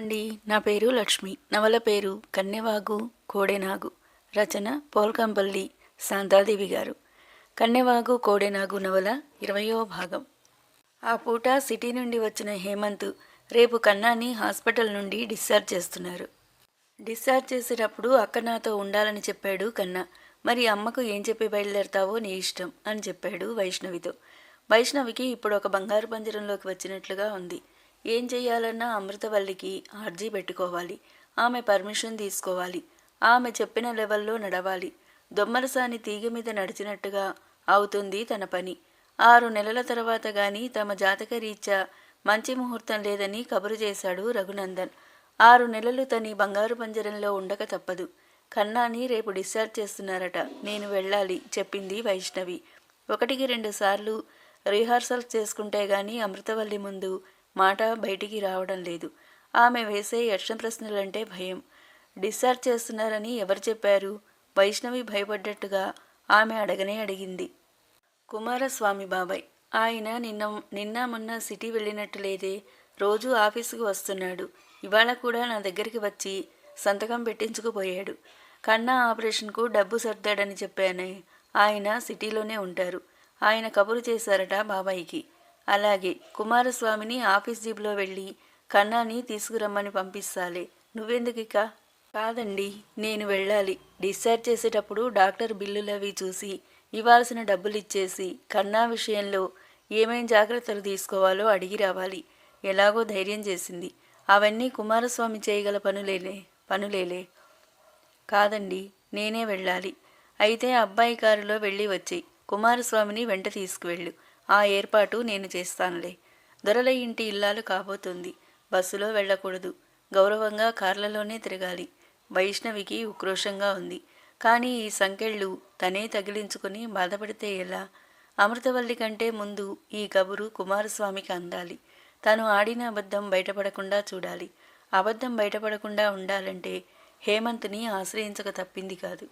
అండి నా పేరు లక్ష్మి. నవల పేరు కన్నెవాగు కోడెనాగు. రచన పోల్కంపల్లి శాంతాదేవి గారు. కన్నెవాగు కోడెనాగు నవల ఇరవయో భాగం. ఆ పూట సిటీ నుండి వచ్చిన హేమంత్ రేపు కన్నాని హాస్పిటల్ నుండి డిశ్చార్జ్ చేస్తున్నారు. డిశ్చార్జ్ చేసేటప్పుడు అక్క నాతో ఉండాలని చెప్పాడు కన్నా. మరి అమ్మకు ఏం చెప్పి బయలుదేరతావో నీ ఇష్టం అని చెప్పాడు వైష్ణవితో. వైష్ణవికి ఇప్పుడు ఒక బంగారు పంజరంలోకి వచ్చినట్లుగా ఉంది. ఏం చెయ్యాలన్నా అమృతవల్లికి ఆర్జీ పెట్టుకోవాలి. ఆమె పర్మిషన్ తీసుకోవాలి. ఆమె చెప్పిన లెవెల్లో నడవాలి. దొమ్మరసాని తీగ మీద నడిచినట్టుగా అవుతుంది తన పని. ఆరు నెలల తర్వాత గాని తమ జాతక రీత్యా మంచి ముహూర్తం లేదని కబురు చేశాడు రఘునందన్. ఆరు నెలలు తని బంగారు పంజరంలో ఉండక తప్పదు. కన్నాని రేపు డిశ్చార్జ్ చేస్తున్నారట. నేను వెళ్ళాలి చెప్పింది వైష్ణవి. ఒకటికి రెండు సార్లు రిహార్సల్ చేసుకుంటే గాని అమృతవల్లి ముందు మాట బయటికి రావడం లేదు. ఆమె వేసే యక్ష ప్రశ్నలంటే భయం. డిశ్చార్జ్ చేస్తున్నారని ఎవరు చెప్పారు? వైష్ణవి భయపడ్డట్టుగా ఆమె అడగనే అడిగింది. కుమారస్వామి బాబాయ్ ఆయన నిన్న నిన్న మొన్న సిటీ వెళ్ళినట్టు లేదే రోజు ఆఫీసుకు వస్తున్నాడు. ఇవాళ కూడా నా దగ్గరికి వచ్చి సంతకం పెట్టించుకుపోయాడు. కన్నా ఆపరేషన్కు డబ్బు సర్దాడని చెప్పానే ఆయన సిటీలోనే ఉంటారు. ఆయన కబురు చేశారట బాబాయికి. అలాగే కుమారస్వామిని ఆఫీస్ జీప్లో వెళ్ళి కన్నాని తీసుకురమ్మని పంపిస్తాలే. నువ్వెందుకిక? కాదండి నేను వెళ్ళాలి. డిశ్చార్జ్ చేసేటప్పుడు డాక్టర్ బిల్లులవి చూసి ఇవ్వాల్సిన డబ్బులు ఇచ్చేసి కన్నా విషయంలో ఏమేం జాగ్రత్తలు తీసుకోవాలో అడిగి రావాలి. ఎలాగో ధైర్యం చేసింది. అవన్నీ కుమారస్వామి చేయగల పనులేలే పనులేలే. కాదండి నేనే వెళ్ళాలి. అయితే అబ్బాయి కారులో వెళ్ళి వచ్చి కుమారస్వామిని వెంట తీసుకువెళ్ళు. ఆ ఏర్పాటు నేను చేస్తానులే. దొరల ఇంటి ఇల్లాలు కాబోతుంది. బస్సులో వెళ్ళకూడదు. గౌరవంగా కార్లలోనే తిరగాలి. వైష్ణవికి ఉక్రోషంగా ఉంది. కానీ ఈ సంకెళ్ళు తనే తగిలించుకుని బాధపడితే ఎలా? అమృతవల్లి కంటే ముందు ఈ కబురు కుమారస్వామికి అందాలి. తను ఆడిన అబద్ధం బయటపడకుండా చూడాలి. అబద్ధం బయటపడకుండా ఉండాలంటే హేమంత్ని ఆశ్రయించక తప్పింది కాదు.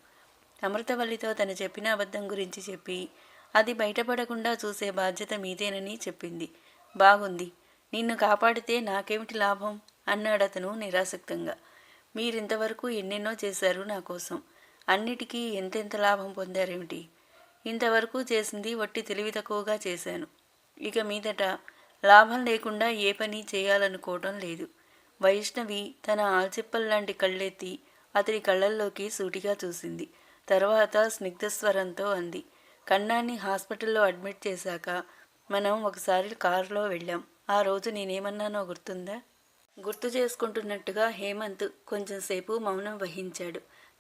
అమృతవల్లితో తను చెప్పిన అబద్ధం గురించి చెప్పి అది బయటపడకుండా చూసే బాధ్యత మీదేనని చెప్పింది. బాగుంది. నిన్ను కాపాడితే నాకేమిటి లాభం? అన్నాడతను నిరాసక్తంగా. మీరింతవరకు ఎన్నెన్నో చేశారు నా కోసం. అన్నిటికీ ఎంతెంత లాభం పొందారేమిటి? ఇంతవరకు చేసింది వట్టి తెలివి తక్కువగా చేశాను. ఇక మీదట లాభం లేకుండా ఏ పని చేయాలనుకోవటం లేదు. వైష్ణవి తన ఆల్చిప్పల్లాంటి కళ్ళెత్తి అతడి కళ్ళల్లోకి సూటిగా చూసింది. తర్వాత స్నిగ్ధస్వరంతో అంది. కన్నాన్ని హాస్పిటల్లో అడ్మిట్ చేశాక మనం ఒకసారి కారులో వెళ్ళాం. ఆ రోజు నేనేమన్నానో గుర్తుందా? గుర్తు చేసుకుంటున్నట్టుగా హేమంత్ కొంచెంసేపు మౌనం వహించాడు.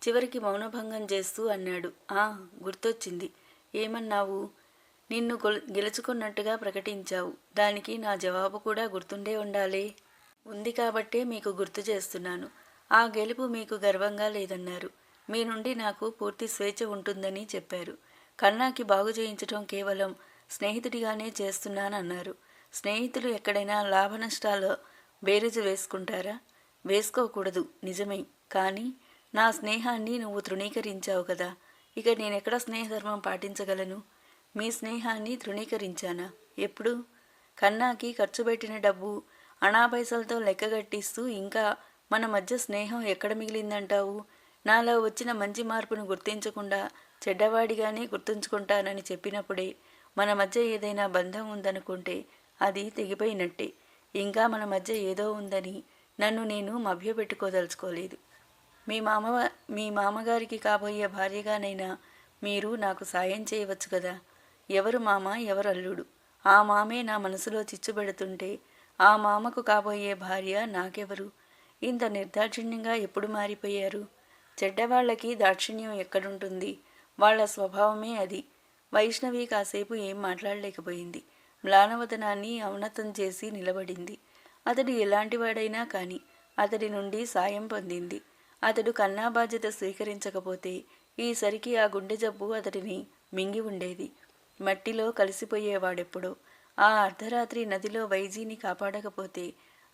చివరికి మౌనభంగం చేస్తూ అన్నాడు. ఆ గుర్తొచ్చింది. ఏమన్నావు? నిన్ను గెలుచుకున్నట్టుగా ప్రకటించావు. దానికి నా జవాబు కూడా గుర్తుండే ఉండాలి. ఉంది కాబట్టే మీకు గుర్తు చేస్తున్నాను. ఆ గెలుపు మీకు గర్వంగా లేదన్నారు. మీ నుండి నాకు పూర్తి స్వేచ్ఛ ఉంటుందని చెప్పారు. కన్నాకి బాగు చేయించటం కేవలం స్నేహితుడిగానే చేస్తున్నానన్నారు. స్నేహితులు ఎక్కడైనా లాభ నష్టాల్లో బేరీజు వేసుకుంటారా? వేసుకోకూడదు నిజమే. కానీ నా స్నేహాన్ని నువ్వు తృణీకరించావు కదా. ఇక నేనెక్కడ స్నేహధర్మం పాటించగలను? మీ స్నేహాన్ని తృణీకరించానా? ఎప్పుడు? కన్నాకి ఖర్చు పెట్టిన డబ్బు అనాపైసలతో లెక్కగట్టిస్తూ ఇంకా మన మధ్య స్నేహం ఎక్కడ మిగిలిందంటావు? నాలో వచ్చిన మంచి మార్పును గుర్తించకుండా చెడ్డవాడిగానే గుర్తుంచుకుంటానని చెప్పినప్పుడే మన మధ్య ఏదైనా బంధం ఉందనుకుంటే అది తెగిపోయినట్టే. ఇంకా మన మధ్య ఏదో ఉందని నన్ను నేను మభ్యపెట్టుకోదలుచుకోలేదు. మీ మామ మీ మామగారికి కాబోయే భార్యగానైనా మీరు నాకు సాయం చేయవచ్చు కదా? ఎవరు మామ ఎవరు అల్లుడు? ఆ మామే నా మనసులో చిచ్చు పెడుతుంటే ఆ మామకు కాబోయే భార్య నాకెవరు? ఇంత నిర్దాక్షిణ్యంగా ఎప్పుడు మారిపోయారు? చెడ్డవాళ్ళకి దాక్షిణ్యం ఎక్కడుంటుంది? వాళ్ళ స్వభావమే అది. వైష్ణవి కాసేపు ఏం మాట్లాడలేకపోయింది. మ్లానవదనాన్ని అవనతం చేసి నిలబడింది. అతడు ఎలాంటివాడైనా కాని అతడి నుండి సాయం పొందింది. అతడు కన్నా బాధ్యత స్వీకరించకపోతే ఈసరికి ఆ గుండె జబ్బు అతడిని మింగి ఉండేది. మట్టిలో కలిసిపోయేవాడెప్పుడో. ఆ అర్ధరాత్రి నదిలో వైజీని కాపాడకపోతే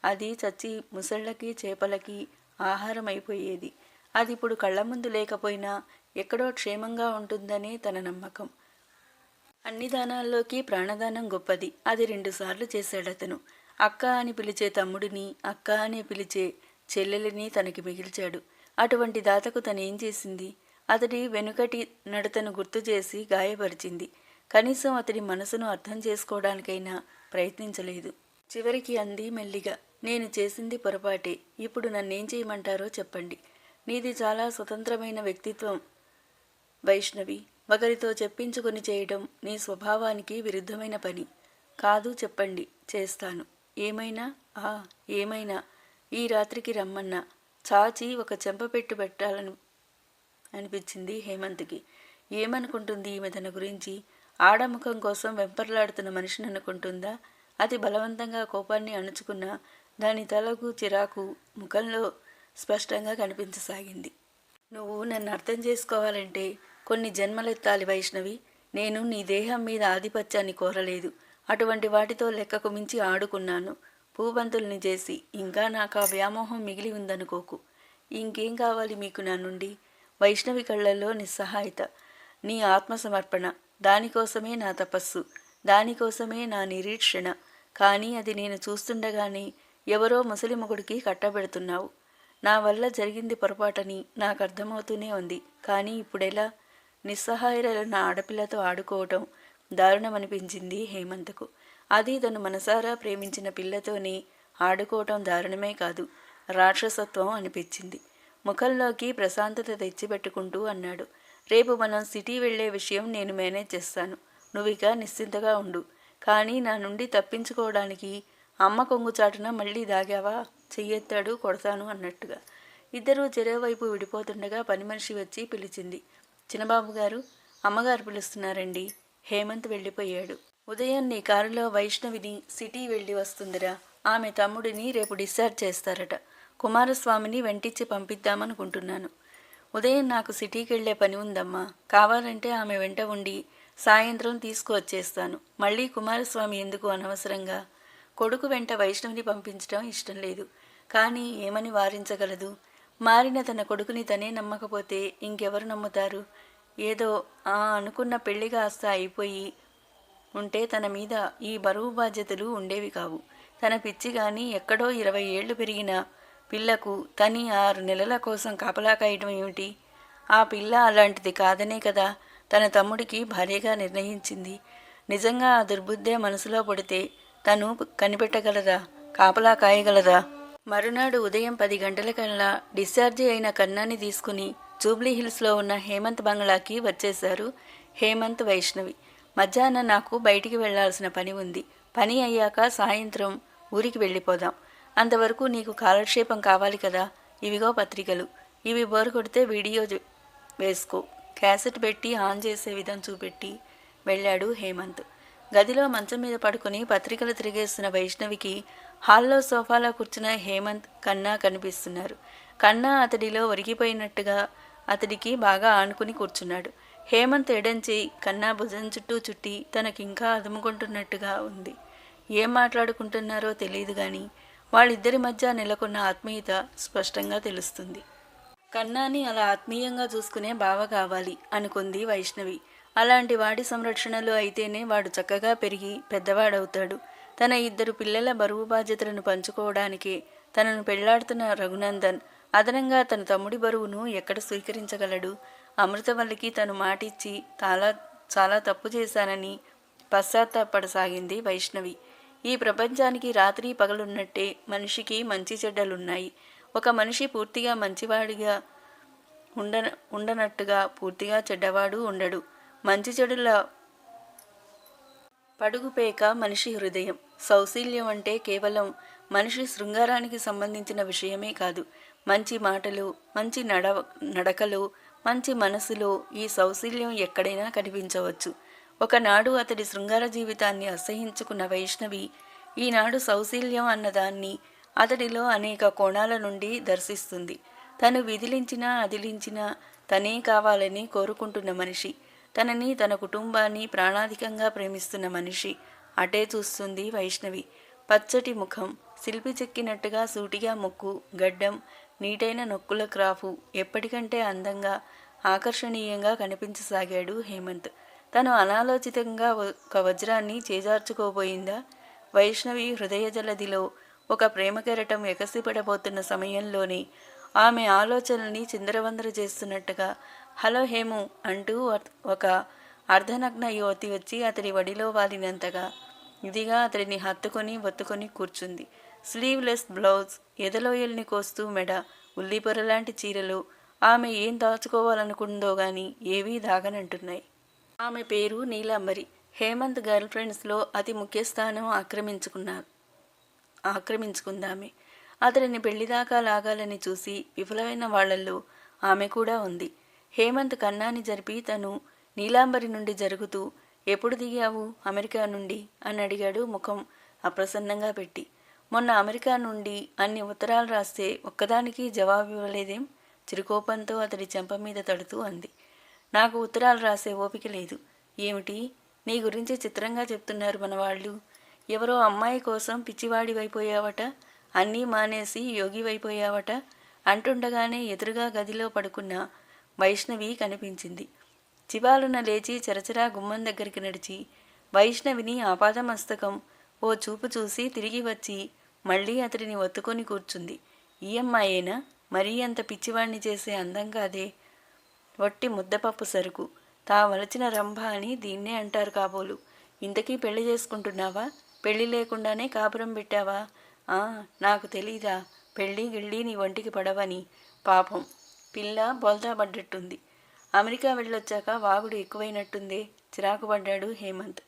అది చచ్చి ముసళ్ళకి చేపలకి ఆహారం అయిపోయేది అది ఇప్పుడు కళ్ళ ముందు లేకపోయినా ఎక్కడో క్షేమంగా ఉంటుందనే తన నమ్మకం. అన్ని దానాల్లోకి ప్రాణదానం గొప్పది. అది రెండుసార్లు చేశాడతను అక్క అని పిలిచే తమ్ముడిని అక్క అని పిలిచే చెల్లెలిని తనకి మిగిల్చాడు. అటువంటి దాతకు తనేం చేసింది? అతడి వెనుకటి నడతను గుర్తు చేసి గాయపరిచింది. కనీసం అతడి మనసును అర్థం చేసుకోవడానికైనా ప్రయత్నించలేదు. చివరికి అంది మెల్లిగా నేను చేసింది పొరపాటే. ఇప్పుడు నన్నేం చేయమంటారో చెప్పండి. నీది చాలా స్వతంత్రమైన వ్యక్తిత్వం. వైష్ణవి ఒకరితో చెప్పించుకొని చేయడం నీ స్వభావానికి విరుద్ధమైన పని. కాదు చెప్పండి చేస్తాను. ఏమైనా? ఆ ఏమైనా? ఈ రాత్రికి రమ్మన్నా. చాచి ఒక చెంపపెట్టు పెట్టాలని అనిపించింది హేమంత్కి. ఏమనుకుంటుంది ఈమె తన గురించి? ఆడముఖం కోసం వెంపర్లాడుతున్న మనిషిని అనుకుంటుందా? అతి బలవంతంగా కోపాన్ని అణుచుకున్న దాని తలకు చిరాకు ముఖంలో స్పష్టంగా కనిపించసాగింది. నువ్వు నన్ను అర్థం చేసుకోవాలంటే కొన్ని జన్మలెత్తాలి వైష్ణవి. నేను నీ దేహం మీద ఆధిపత్యాన్ని కోరలేదు. అటువంటి వాటితో లెక్కకు మించి ఆడుకున్నాను. భూబంతుల్ని చేసి ఇంకా నాకు ఆ వ్యామోహం మిగిలి ఉందనుకోకు. ఇంకేం కావాలి మీకు నా నుండి? వైష్ణవి కళ్ళల్లో నిస్సహాయత. నీ ఆత్మసమర్పణ. దానికోసమే నా తపస్సు. దానికోసమే నా నిరీక్షణ. కానీ అది నేను చూస్తుండగానే ఎవరో ముసలి మొగుడికి కట్టబెడుతున్నావు. నా వల్ల జరిగింది పొరపాటని నాకు అర్థమవుతూనే ఉంది. కానీ ఇప్పుడెలా? నిస్సహాయులైన ఆడపిల్లతో ఆడుకోవటం దారుణమనిపించింది హేమంత్కు. అది తను మనసారా ప్రేమించిన పిల్లతోని ఆడుకోవటం దారుణమే కాదు రాక్షసత్వం అనిపించింది. ముఖంలోకి ప్రశాంతత తెచ్చిపెట్టుకుంటూ అన్నాడు. రేపు మనం సిటీ వెళ్ళే విషయం నేను మేనేజ్ చేస్తాను. నువ్విక నిశ్చింతగా ఉండు. కానీ నా నుండి తప్పించుకోవడానికి అమ్మ కొంగుచాటున మళ్ళీ దాగావా? చెయ్యెత్తాడు కొడతాను అన్నట్టుగా. ఇద్దరూ చెరవైపు విడిపోతుండగా పని మనిషి వచ్చి పిలిచింది. చిన్నబాబు గారు అమ్మగారు పిలుస్తున్నారండి. హేమంత్ వెళ్ళిపోయాడు. ఉదయాన్నే కారులో వైష్ణవిని సిటీ వెళ్ళి వస్తుందిరా. ఆమె తమ్ముడిని రేపు డిశ్చార్జ్ చేస్తారట. కుమారస్వామిని వెంటిచ్చి పంపిద్దామనుకుంటున్నాను. ఉదయం నాకు సిటీకి వెళ్ళే పని ఉందమ్మా. కావాలంటే ఆమె వెంట ఉండి సాయంత్రం తీసుకువచ్చేస్తాను. మళ్ళీ కుమారస్వామి ఎందుకు అనవసరంగా? కొడుకు వెంట వైష్ణవిని పంపించడం ఇష్టం లేదు. కానీ ఏమని వారించగలదు? మారిన తన కొడుకుని తనే నమ్మకపోతే ఇంకెవరు నమ్ముతారు? ఏదో ఆ అనుకున్న పెళ్ళి కాస్త అయిపోయి ఉంటే తన మీద ఈ బరువు బాధ్యతలు ఉండేవి కావు. తన పిచ్చి కానీ ఎక్కడో ఇరవై ఏళ్ళు పెరిగిన పిల్లకు తని ఆరు నెలల కోసం కాపలా కాయటం ఏమిటి? ఆ పిల్ల అలాంటిది కాదనే కదా తన తమ్ముడికి భార్యగా నిర్ణయించింది. నిజంగా ఆ దుర్బుద్ధే మనసులో పడితే తను కనిపెట్టగలదా? కాపలా కాయగలదా? మరునాడు ఉదయం పది గంటలకల్లా డిశ్చార్జి అయిన కన్నాని తీసుకుని జూబ్లీ హిల్స్లో ఉన్న హేమంత్ బంగ్లాకి వచ్చేశారు హేమంత్ వైష్ణవి. మధ్యాహ్నం నాకు బయటికి వెళ్ళాల్సిన పని ఉంది. పని అయ్యాక సాయంత్రం ఊరికి వెళ్ళిపోదాం. అంతవరకు నీకు కాలక్షేపం కావాలి కదా? ఇవిగో పత్రికలు. ఇవి బోరు కొడితే వీడియో వేసుకో. క్యాసెట్ పెట్టి ఆన్ చేసే విధం చూపెట్టి వెళ్ళాడు హేమంత్. గదిలో మంచం మీద పడుకుని పత్రికలు తిరిగేస్తున్న వైష్ణవికి హాల్లో సోఫాలో కూర్చున్న హేమంత్ కన్నా కనిపిస్తున్నారు. కన్నా అతడిలో ఒరిగిపోయినట్టుగా అతడికి బాగా ఆనుకుని కూర్చున్నాడు. హేమంత్ ఎడంచి కన్నా భుజం చుట్టూ చుట్టి తనకింకా అదుముకుంటున్నట్టుగా ఉంది. ఏం మాట్లాడుకుంటున్నారో తెలియదు కానీ వాళ్ళిద్దరి మధ్య నెలకొన్న ఆత్మీయత స్పష్టంగా తెలుస్తుంది. కన్నాని అలా ఆత్మీయంగా చూసుకునే బావ కావాలి అనుకుంది వైష్ణవి. అలాంటి వాడి సంరక్షణలో అయితేనే వాడు చక్కగా పెరిగి పెద్దవాడవుతాడు. తన ఇద్దరు పిల్లల బరువు బాధ్యతలను పంచుకోవడానికి తనను పెళ్ళాడుతున్న రఘునందన్ అదనంగా తన తమ్ముడి బరువును ఎక్కడ స్వీకరించగలడు? అమృతవల్లికి తను మాటిచ్చి చాలా చాలా తప్పు చేశానని పశ్చాత్తాపడసాగింది వైష్ణవి. ఈ ప్రపంచానికి రాత్రి పగలున్నట్టే మనిషికి మంచి చెడ్డలున్నాయి. ఒక మనిషి పూర్తిగా మంచివాడిగా ఉండ ఉండనట్టుగా పూర్తిగా చెడ్డవాడు ఉండడు. మంచి చెడుల పడుగుపేక మనిషి హృదయం. సౌశీల్యం అంటే కేవలం మనిషి శృంగారానికి సంబంధించిన విషయమే కాదు. మంచి మాటలు మంచి నడ నడకలు మంచి మనసులో ఈ సౌశీల్యం ఎక్కడైనా కనిపించవచ్చు. ఒకనాడు అతడి శృంగార జీవితాన్ని అసహించుకున్న వైష్ణవి ఈనాడు సౌశీల్యం అన్నదాన్ని అతడిలో అనేక కోణాల నుండి దర్శిస్తుంది. తను విధిలించినా అదిలించినా తనే కావాలని కోరుకుంటున్న మనిషి తనని తన కుటుంబాన్ని ప్రాణాధికంగా ప్రేమిస్తున్న మనిషి అటే చూస్తుంది వైష్ణవి. పచ్చటి ముఖం శిల్పి చెక్కినట్టుగా సూటిగా ముక్కు గడ్డం నీటైన నొక్కుల క్రాఫు ఎప్పటికంటే అందంగా ఆకర్షణీయంగా కనిపించసాగాడు హేమంత్. తను అనాలోచితంగా ఒక వజ్రాన్ని చేజార్చుకోబోయిందా? వైష్ణవి హృదయ జలదిలో ఒక ప్రేమ కెరటం ఎగసిపడబోతున్న సమయంలోనే ఆమె ఆలోచనల్ని చిందరవందర చేస్తున్నట్టుగా హలో హేము అంటూ ఒక అర్ధనగ్న యువతి వచ్చి అతడి వడిలో వాలినంతగా ఇదిగా అతడిని హత్తుకొని ఒత్తుకొని కూర్చుంది. స్లీవ్లెస్ బ్లౌజ్ ఎదలోయల్ని కోస్తూ మెడ ఉల్లిపొరలాంటి చీరలు ఆమె ఏం దాచుకోవాలనుకుందో గాని ఏవీ దాగనంటున్నాయి. ఆమె పేరు నీలాంబరి. హేమంత్ గర్ల్ ఫ్రెండ్స్లో అతి ముఖ్య స్థానం ఆక్రమించుకున్నారు. ఆక్రమించుకుందామె. అతడిని పెళ్ళిదాకా లాగాలని చూసి విఫలమైన వాళ్ళల్లో ఆమె కూడా ఉంది. హేమంత్ కన్నాని జరిపి తను నీలాంబరి నుండి జరుగుతూ ఎప్పుడు దిగావు అమెరికా నుండి? అని అడిగాడు ముఖం అప్రసన్నంగా పెట్టి. మొన్న అమెరికా నుండి అన్ని ఉత్తరాలు రాస్తే ఒక్కదానికి జవాబు ఇవ్వలేదేం? చిరుకోపంతో అతడి చెంప మీద తడుతూ అంది. నాకు ఉత్తరాలు రాసే ఓపిక లేదు. ఏమిటి? నీ గురించి చిత్రంగా చెప్తున్నారు మన వాళ్ళు ఎవరో అమ్మాయి కోసం పిచ్చివాడివైపోయావట అన్నీ మానేసి యోగివైపోయావట అంటుండగానే ఎదురుగా గదిలో పడుకున్న వైష్ణవి కనిపించింది. చివాలున లేచి చరచరా గుమ్మం దగ్గరికి నడిచి వైష్ణవిని ఆపాదమస్తకం. ఓ చూపు చూసి తిరిగి వచ్చి మళ్ళీ అతడిని ఒత్తుకొని కూర్చుంది. ఈ అమ్మాయేనా? మరీ అంత పిచ్చివాణ్ణి చేసే అందం? కాదే వట్టి ముద్దపప్పు సరుకు. తా వలచిన రంభ అని దీన్నే అంటారు కాబోలు. ఇంతకీ పెళ్ళి చేసుకుంటున్నావా? పెళ్ళి లేకుండానే కాపురం పెట్టావా? ఆ నాకు తెలీదా. పెళ్ళి గిళ్ళి నీ ఒంటికి పడవని. పాపం. పిల్ల బోల్తా పడ్డట్టుంది. అమెరికా వెళ్ళొచ్చాక వాగుడు ఎక్కువైనట్టుందే. చిరాకు పడ్డాడు హేమంత్.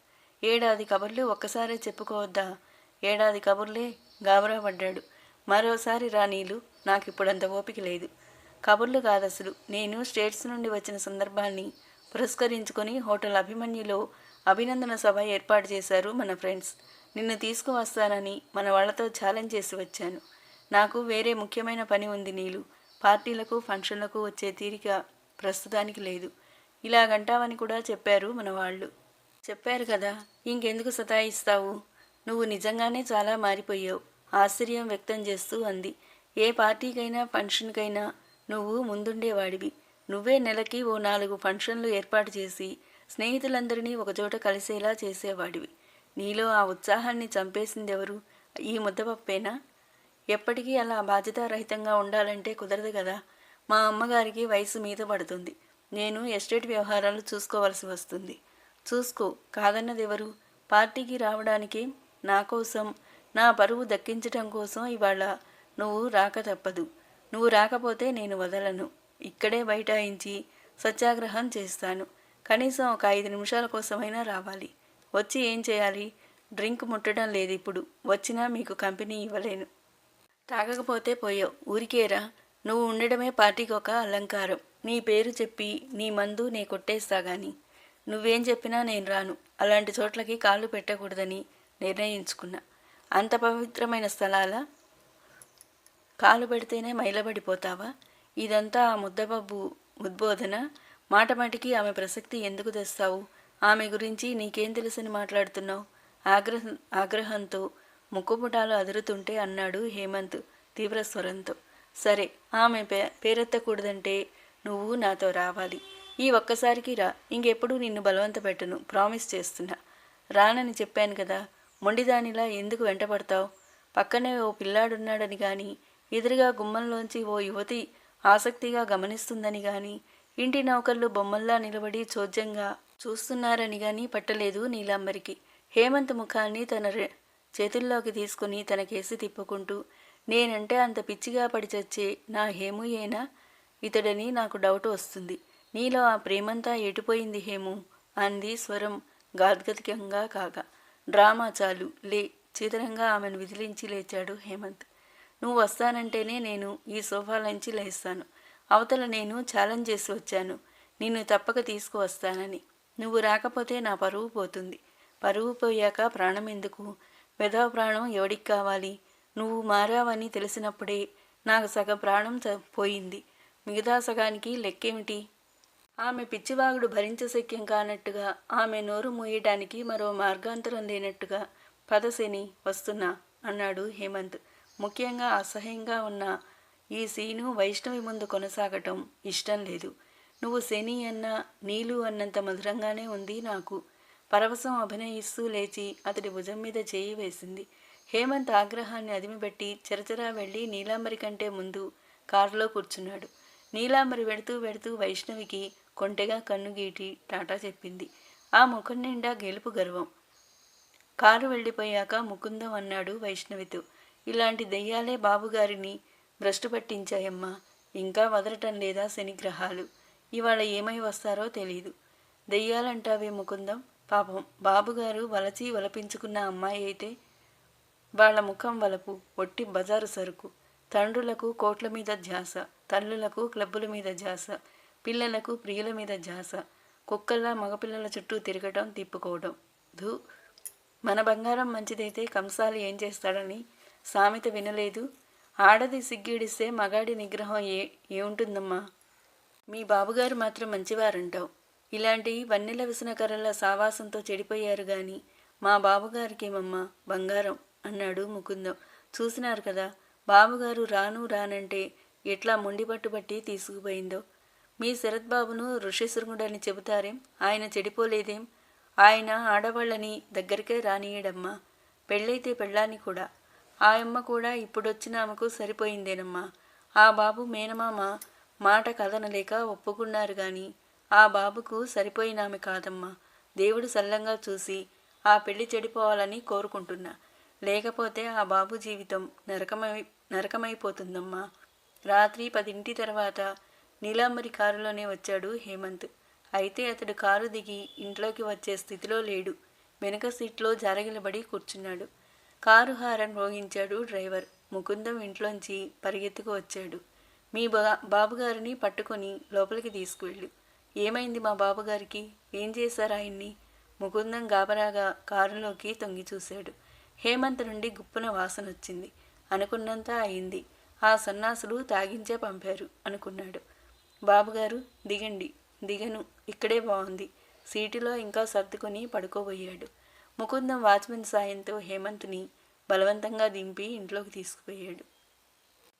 ఏడాది కబుర్లు ఒక్కసారే చెప్పుకోవద్దా? ఏడాది కబుర్లే గాబరా పడ్డాడు మరోసారి రా నీళ్ళు నాకు ఇప్పుడంత ఓపిక లేదు. కబుర్లు కాదసలు. నేను స్టేట్స్ నుండి వచ్చిన సందర్భాన్ని పురస్కరించుకొని హోటల్ అభిమన్యులో అభినందన సభ ఏర్పాటు చేశారు మన ఫ్రెండ్స్. నిన్ను తీసుకువస్తానని మన వాళ్ళతో ఛాలెంజ్ చేసి వచ్చాను. నాకు వేరే ముఖ్యమైన పని ఉంది నీళ్ళు పార్టీలకు ఫంక్షన్లకు వచ్చే తీరిక ప్రస్తుతానికి లేదు. ఇలాగంటావని కూడా చెప్పారు మన వాళ్ళు చెప్పారు కదా ఇంకెందుకు సతాయిస్తావు? నువ్వు నిజంగానే చాలా మారిపోయావు. ఆశ్చర్యం వ్యక్తం చేస్తూ అంది. ఏ పార్టీకైనా ఫంక్షన్కైనా నువ్వు ముందుండేవాడివి. నువ్వే నెలకి ఓ నాలుగు ఫంక్షన్లు ఏర్పాటు చేసి స్నేహితులందరినీ ఒకచోట కలిసేలా చేసేవాడివి. నీలో ఆ ఉత్సాహాన్ని చంపేసిందెవరు? ఈ ముద్దపప్పేనా? ఎప్పటికీ అలా బాధ్యతారహితంగా ఉండాలంటే కుదరదు కదా. మా అమ్మగారికి వయసు మీద పడుతుంది. నేను ఎస్టేట్ వ్యవహారాలు చూసుకోవలసి వస్తుంది. చూసుకో కాదన్నదెవరు? పార్టీకి రావడానికి నా కోసం నా పరువు దక్కించటం కోసం ఇవాళ నువ్వు రాక తప్పదు. నువ్వు రాకపోతే నేను వదలను. ఇక్కడే బైఠాయించి సత్యాగ్రహం చేస్తాను. కనీసం ఒక ఐదు నిమిషాల కోసమైనా రావాలి. వచ్చి ఏం చేయాలి? డ్రింక్ ముట్టడం లేదు ఇప్పుడు. వచ్చినా మీకు కంపెనీ ఇవ్వలేను. తాగకపోతే పోయావు. ఊరికేరా. నువ్వు ఉండడమే పార్టీకి ఒక అలంకారం. నీ పేరు చెప్పి నీ మందు నే కొట్టేస్తా గాని. నువ్వేం చెప్పినా నేను రాను. అలాంటి చోట్లకి కాళ్ళు పెట్టకూడదని నిర్ణయించుకున్నా. అంత పవిత్రమైన స్థలాల? కాలు పెడితేనే మైలబడిపోతావా? ఇదంతా ఆ ముద్దబాబు ఉద్బోధన? మాటమాటికి ఆమె ప్రసక్తి ఎందుకు తెస్తావు? ఆమె గురించి నీకేం తెలుసని మాట్లాడుతున్నావు? ఆగ్రహ ఆగ్రహంతో ముక్కుపుటాలు అదురుతుంటే అన్నాడు హేమంత్ తీవ్ర స్వరంతో. సరే ఆమె పే పేరెత్తకూడదంటే నువ్వు నాతో రావాలి. ఈ ఒక్కసారికి రా ఇంకెప్పుడు నిన్ను బలవంత పెట్టను ప్రామిస్ చేస్తున్నా. రానని చెప్పాను కదా మొండిదానిలా ఎందుకు వెంటపడతావు? పక్కనే ఓ పిల్లాడున్నాడని కానీ ఎదురుగా గుమ్మంలోంచి ఓ యువతి ఆసక్తిగా గమనిస్తుందని గాని ఇంటి నౌకర్లు బొమ్మల్లా నిలబడి చోద్యంగా చూస్తున్నారని గాని పట్టలేదు నీలాంబరికి. హేమంత్ ముఖాన్ని తన చేతుల్లోకి తీసుకుని తన కేసు తిప్పుకుంటూ నేనంటే అంత పిచ్చిగా పడి చచ్చే నా హేము ఏనా? ఇతడని నాకు డౌట్ వస్తుంది. నీలో ఆ ప్రేమంతా ఎటుపోయింది హేము? అంది స్వరం గాద్గతికంగా కాగా. డ్రామా చాలు లే. చిదరంగా ఆమెను విదిలించి లేచాడు హేమంత్. నువ్వు వస్తానంటేనే నేను ఈ సోఫాలోంచి లేస్తాను. అవతల నేను ఛాలెంజ్ చేసి వచ్చాను. నిన్ను తప్పక తీసుకువస్తానని. నువ్వు రాకపోతే నా పరువు పోతుంది. పరువు పోయాక ప్రాణం ఎందుకు? వెధవ ప్రాణం ఎవడికి కావాలి? నువ్వు మారావని తెలిసినప్పుడే నాకు సగ ప్రాణం పోయింది. మిగతా సగానికి లెక్కేమిటి? ఆమె పిచ్చివాగుడు భరించశక్యం కానట్టుగా ఆమె నోరు మూయటానికి మరో మార్గాంతరం లేనట్టుగా పదశని వస్తున్నా అన్నాడు హేమంత్. ముఖ్యంగా అసహ్యంగా ఉన్న ఈ సీను వైష్ణవి ముందు కొనసాగటం ఇష్టం లేదు. నువ్వు శని అన్న నీలు అన్నంత మధురంగానే ఉంది నాకు. పరవశం అభినయిస్తూ లేచి అతడి భుజం మీద చేయి వేసింది. హేమంత్ ఆగ్రహాన్ని అదిమిపెట్టి చరచరా వెళ్ళి నీలాంబరి కంటే ముందు కారులో కూర్చున్నాడు. నీలాంబరి వెడుతూ వెడుతూ వైష్ణవికి కొంటెగా కన్ను గీటి టాటా చెప్పింది. ఆ ముఖం నిండా గెలుపు గర్వం. కారు వెళ్ళిపోయాక ముకుందం అన్నాడు వైష్ణవితో. ఇలాంటి దెయ్యాలే బాబుగారిని భ్రష్టు పట్టించాయమ్మా. ఇంకా వదలటం లేదా శనిగ్రహాలు. ఇవాళ ఏమై వస్తారో తెలీదు. దెయ్యాలంటావే ముకుందం. పాపం బాబుగారు వలచి వలపించుకున్న అమ్మాయి అయితే వాళ్ళ ముఖం వలపు ఒట్టి బజారు సరుకు. తండ్రులకు కోట్ల మీద ధ్యాస తల్లులకు క్లబ్బుల మీద ధ్యాస. పిల్లలకు ప్రియుల మీద ఝాస కుక్కల్లా మగపిల్లల చుట్టూ తిరగటం తిప్పుకోవడం ధూ మన బంగారం మంచిదైతే కంసాలు ఏం చేస్తాడని సామెత వినలేదు. ఆడది సిగ్గిడిస్తే మగాడి నిగ్రహం ఏ ఏముంటుందమ్మా మీ బాబుగారు మాత్రం మంచివారంటావు. ఇలాంటి వన్నెల విసనకర్రల సావాసంతో చెడిపోయారు గాని మా బాబుగారికేమమ్మా బంగారం అన్నాడు ముకుందం. చూసినారు కదా బాబుగారు రాను రానంటే ఎట్లా మొండిపట్టుబట్టి తీసుకుపోయిందో. మీ శరత్ బాబును ఋషిశృంగుడని చెబుతారేం? ఆయన చెడిపోలేదేం? ఆయన ఆడవాళ్ళని దగ్గరికే రానియడమ్మా పెళ్ళైతే పెళ్ళాన్ని కూడా. ఆ అమ్మ కూడా ఇప్పుడొచ్చిన ఆమెకు సరిపోయిందేనమ్మా. ఆ బాబు మేనమామ మాట కదనలేక ఒప్పుకున్నారు గాని ఆ బాబుకు సరిపోయిన ఆమె కాదమ్మా. దేవుడు సల్లంగా చూసి ఆ పెళ్ళి చెడిపోవాలని కోరుకుంటున్నా. లేకపోతే ఆ బాబు జీవితం నరకమై నరకమైపోతుందమ్మా. రాత్రి పదింటి తర్వాత నీలాంబరి కారులోనే వచ్చాడు హేమంత్. అయితే అతడు కారు దిగి ఇంట్లోకి వచ్చే స్థితిలో లేడు. వెనుక సీట్లో జారగిలబడి కూర్చున్నాడు. కారు హారన్ మోగించాడు డ్రైవర్. ముకుందం ఇంట్లోంచి పరిగెత్తుకు వచ్చాడు. మీ బా బాబుగారిని పట్టుకొని లోపలికి తీసుకువెళ్ళు. ఏమైంది మా బాబుగారికి? ఏం చేశారు ఆయన్ని? ముకుందం గాబరాగా కారులోకి తొంగి చూశాడు. హేమంత్ నుండి గుప్పున వాసన వచ్చింది అనుకున్నంత అయింది. ఆ సన్నాసులు తాగించే పంపారు అనుకున్నాడు. బాబుగారు దిగండి. దిగను. ఇక్కడే బాగుంది సీటులో ఇంకా సర్దుకొని పడుకోబోయాడు. ముకుందం వాచ్మెన్ సాయంతో హేమంత్ని బలవంతంగా దింపి ఇంట్లోకి తీసుకుపోయాడు.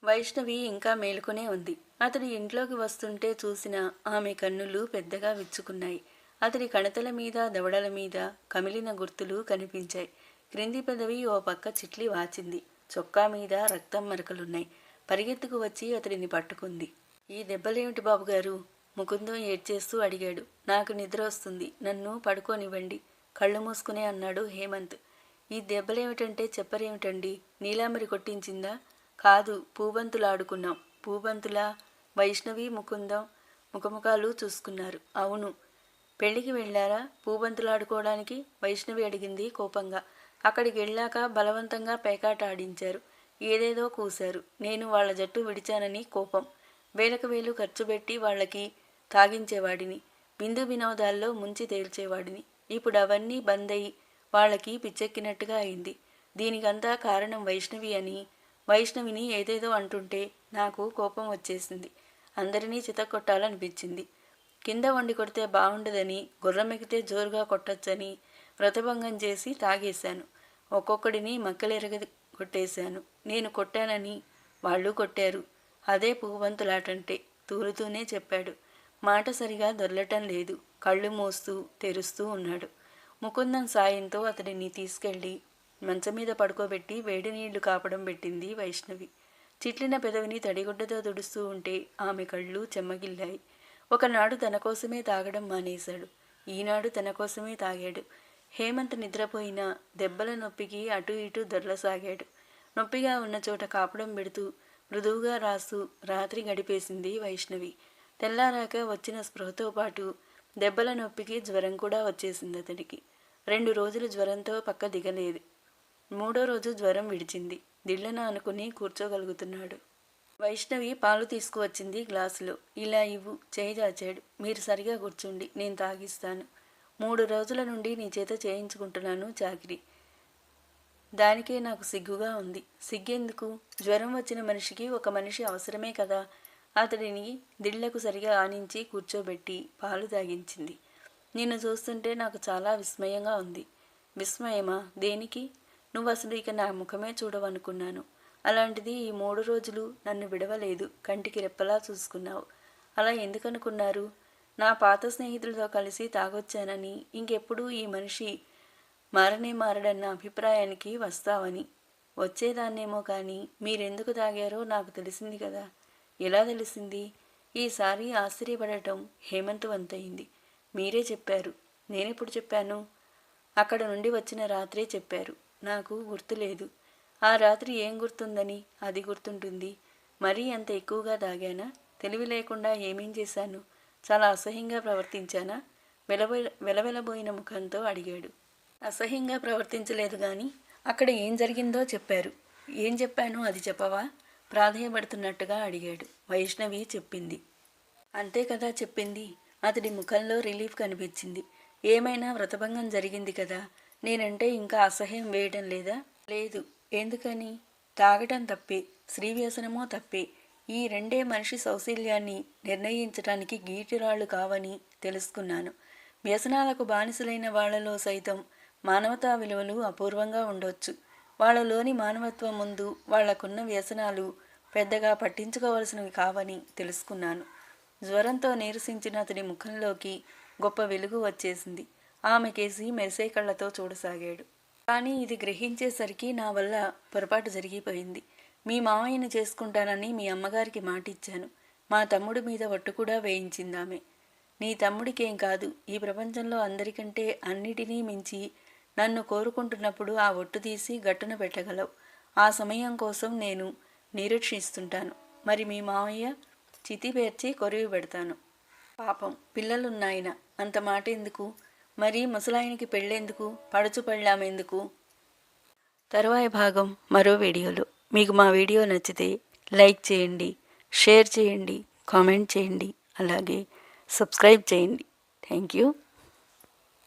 వైష్ణవి ఇంకా మేలుకునే ఉంది. అతడు ఇంట్లోకి వస్తుంటే చూసిన ఆమె కన్నులు పెద్దగా విచ్చుకున్నాయి. అతడి కణతల మీద దవడల మీద కమిలిన గుర్తులు కనిపించాయి. క్రింది పెదవి ఓ పక్క చిట్లి వాచింది. చొక్కా మీద రక్తం మరకలున్నాయి. పరిగెత్తుకు వచ్చి అతడిని పట్టుకుంది. ఈ దెబ్బలేమిటి బాబుగారు? ముకుందం ఏడ్చేస్తూ అడిగాడు. నాకు నిద్ర వస్తుంది. నన్ను పడుకోనివ్వండి. కళ్ళు మూసుకునే అన్నాడు హేమంత్. ఈ దెబ్బలేమిటంటే చెప్పరేమిటండి? నీలాంబరి కొట్టించిందా? కాదు పూబంతులు ఆడుకున్నాం వైష్ణవి ముకుందం ముఖముఖాలు చూసుకున్నారు. అవును. పెళ్ళికి వెళ్ళారా? పూబంతులాడుకోవడానికి వైష్ణవి అడిగింది కోపంగా. అక్కడికి వెళ్ళాక బలవంతంగా పేకాట ఆడించారు. ఏదేదో కూశారు. నేను వాళ్ళ జట్టు విడిచానని కోపం. వేలకు వేలు ఖర్చు పెట్టి వాళ్ళకి తాగించేవాడిని బిందు వినోదాల్లో ముంచి తేల్చేవాడిని ఇప్పుడు అవన్నీ బంద్ అయి వాళ్ళకి పిచ్చెక్కినట్టుగా అయింది. దీనికంతా కారణం వైష్ణవి అని వైష్ణవిని ఏదేదో అంటుంటే నాకు కోపం వచ్చేసింది. అందరినీ చితకొట్టాలనిపించింది కింద వండి కొడితే బాగుండదని గుర్రమెక్కితే జోరుగా కొట్టొచ్చని వ్రతభంగం చేసి తాగేశాను. ఒక్కొక్కడిని మక్కలెరగ కొట్టేశాను. నేను కొట్టానని వాళ్ళు కొట్టారు. అదే పువ్వంతులాటంటే తూలుతూనే చెప్పాడు. మాట సరిగా దొరలటం లేదు. కళ్ళు మోస్తూ తెరుస్తూ ఉన్నాడు. ముకుందం సాయంతో అతడిని తీసుకెళ్ళి మంచం మీద పడుకోబెట్టి వేడి నీళ్ళు కాపడం పెట్టింది వైష్ణవి. చిట్లిన పెదవిని తడిగుడ్డతో తుడుస్తూ ఉంటే ఆమె కళ్ళు చెమ్మగిల్లాయి. ఒకనాడు తన కోసమే తాగడం మానేశాడు. ఈనాడు తన కోసమే తాగాడు. హేమంత్ నిద్రపోయినా దెబ్బల నొప్పికి అటు ఇటు దొరలసాగాడు. నొప్పిగా ఉన్న చోట కాపడం పెడుతూ మృదువుగా రాసు రాత్రి గడిపేసింది వైష్ణవి. తెల్లారాక వచ్చిన స్పృహతో పాటు దెబ్బల నొప్పికి జ్వరం కూడా వచ్చేసింది అతడికి రెండు రోజులు జ్వరంతో పక్క దిగలేదు. మూడో రోజు జ్వరం విడిచింది. దిళ్ళన అనుకుని కూర్చోగలుగుతున్నాడు. వైష్ణవి పాలు తీసుకువచ్చింది గ్లాసులో. ఇలా ఇవ్వు చేయి దాచాడు మీరు సరిగా కూర్చోండి నేను తాగిస్తాను. మూడు రోజుల నుండి నీ చేత చేయించుకుంటున్నాను చాకిరి. దానికే నాకు సిగ్గుగా ఉంది. సిగ్గెందుకు? జ్వరం వచ్చిన మనిషికి ఒక మనిషి అవసరమే కదా. అతడిని దిళ్ళకు సరిగా ఆనించి కూర్చోబెట్టి పాలు తాగించింది. నిన్ను చూస్తుంటే నాకు చాలా విస్మయంగా ఉంది. విస్మయమా? దేనికి? నువ్వు అసలు ఇక నా ముఖమే చూడవనుకున్నాను. అలాంటిది ఈ మూడు రోజులు నన్ను విడవలేదు. కంటికి రెప్పలా చూసుకున్నావు. అలా ఎందుకనుకున్నారు? నా పాత స్నేహితులతో కలిసి తాగొచ్చానని ఇంకెప్పుడూ ఈ మనిషి మారనే మారడన్న అభిప్రాయానికి వస్తావని. వచ్చేదాన్నేమో కానీ మీరెందుకు తాగారో నాకు తెలిసింది కదా. ఎలా తెలిసింది? ఈసారి ఆశ్చర్యపడటం హేమంతవంతయింది. మీరే చెప్పారు. నేనెప్పుడు చెప్పాను? అక్కడ నుండి వచ్చిన రాత్రే చెప్పారు. నాకు గుర్తులేదు. ఆ రాత్రి ఏం గుర్తుందని? అది గుర్తుంటుంది. మరీ అంత ఎక్కువగా తాగానా? తెలివి లేకుండా ఏమేం చేశాను? చాలా అసహ్యంగా ప్రవర్తించానా? వెలవెల వెలవెలబోయిన ముఖంతో అడిగాడు. అసహ్యంగా ప్రవర్తించలేదు కానీ అక్కడ ఏం జరిగిందో చెప్పారు. ఏం చెప్పానో అది చెప్పవా? ప్రాధేయపడుతున్నట్టుగా అడిగాడు. వైష్ణవి చెప్పింది. అంతే కదా చెప్పింది. అతడి ముఖంలో రిలీఫ్ కనిపించింది. ఏమైనా వ్రతభంగం జరిగింది కదా? నేనంటే ఇంకా అసహ్యం వేయడం లేదా? లేదు. ఎందుకని? తాగటం తప్పే. శ్రీవ్యసనమో తప్పే. ఈ రెండే మనిషి సౌశీల్యాన్ని నిర్ణయించడానికి గీటిరాళ్ళు కావని తెలుసుకున్నాను. వ్యసనాలకు బానిసలైన వాళ్ళలో సైతం మానవతా విలువలు అపూర్వంగా ఉండొచ్చు. వాళ్ళలోని మానవత్వం ముందు వాళ్ళకున్న వ్యసనాలు పెద్దగా పట్టించుకోవలసినవి కావని తెలుసుకున్నాను. జ్వరంతో నీరసించిన అతని ముఖంలోకి గొప్ప వెలుగు వచ్చేసింది. ఆమెకేసి మెరిసే కళ్ళతో చూడసాగాడు. కానీ ఇది గ్రహించేసరికి నా వల్ల పొరపాటు జరిగిపోయింది. మీ మామయ్యను చేసుకుంటానని మీ అమ్మగారికి మాటిచ్చాను. మా తమ్ముడి మీద ఒట్టు కూడా వేయించిందామె. నీ తమ్ముడికేం కాదు ఈ ప్రపంచంలో అందరికంటే అన్నిటినీ మించి నన్ను కోరుకుంటున్నప్పుడు ఆ ఒట్టు తీసి గట్టున పెట్టగలవు. ఆ సమయం కోసం నేను నిరీక్షిస్తుంటాను. మరి మీ మామయ్య చితి పేర్చి కొరివి పెడతాను. పాపం పిల్లలున్నాయన అంత మాట ఎందుకు? మరి ముసలాయనకి పెళ్ళెందుకు? పడుచు పెళ్ళామెందుకు తరువాయి భాగం మరో వీడియోలో. మీకు మా వీడియో నచ్చితే లైక్ చేయండి షేర్ చేయండి కామెంట్ చేయండి అలాగే సబ్స్క్రైబ్ చేయండి. Thank you.